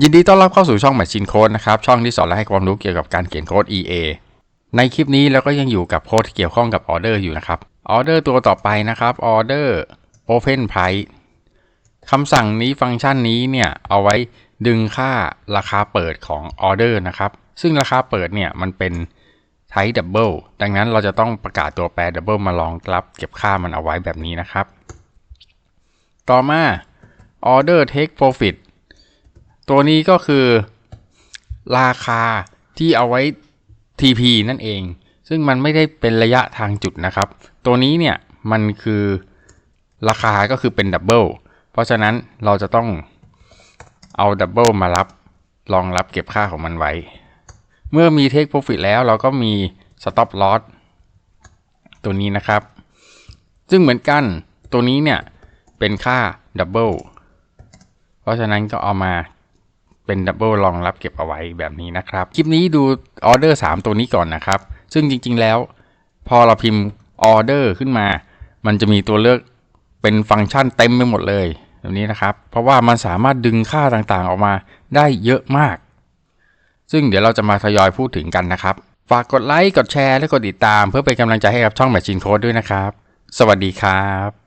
ยินดีต้อนรับเข้าสู่ช่อง Machine Code นะครับ ช่องที่สอนและให้ความรู้เกี่ยวกับการเขียนโค้ด EA ในคลิปนี้เราก็ยังอยู่กับโค้ดที่เกี่ยวข้องกับออเดอร์อยู่นะครับออเดอร์ตัวต่อไปนะครับออเดอร์ Open Price คำสั่งนี้ฟังก์ชันนี้เนี่ย เอาไว้ดึงค่าราคาเปิดของออเดอร์นะครับ ซึ่งราคาเปิดเนี่ย มันเป็นไทป์ดับเบิลดังนั้นเราจะต้องประกาศตัวแปรดับเบิลมารองรับเก็บค่ามันเอาไว้แบบนี้นะครับ ต่อมา Order Take Profit ตัวนี้ก็คือราคาที่เอาไว้ TP นั่นเอง ซึ่งมันไม่ได้เป็นระยะทางจุดนะครับ ตัวนี้เนี่ยมันคือราคาก็คือเป็นดับเบิลเพราะฉะนั้นเราจะต้องเอาดับเบิลมารับรองรับเก็บค่าของมันไว้ เมื่อมี Take Profit แล้วเราก็มี Stop Loss ตัวนี้นะครับ ซึ่งเหมือนกันตัวนี้เนี่ยเป็นค่าดับเบิลเพราะฉะนั้นก็เอามา เป็นดับเบิลรองรับเก็บเอาไว้แบบนี้นะครับ คลิปนี้ดูออเดอร์3ตัวนี้ก่อนนะครับ ซึ่งจริง ๆ แล้ว พอเราพิมพ์ออเดอร์ขึ้นมา มันจะมีตัวเลือกเป็นฟังก์ชันเต็มไปหมดเลยแบบนี้นะครับ เพราะว่ามันสามารถดึงค่าต่างๆออกมาได้เยอะมาก ซึ่งเดี๋ยวเราจะมาทยอยพูดถึงกันนะครับ ฝากกดไลค์ กดแชร์ และกดติดตาม เพื่อเป็นกำลังใจให้กับช่อง Machine Code ด้วยนะครับ สวัสดีครับ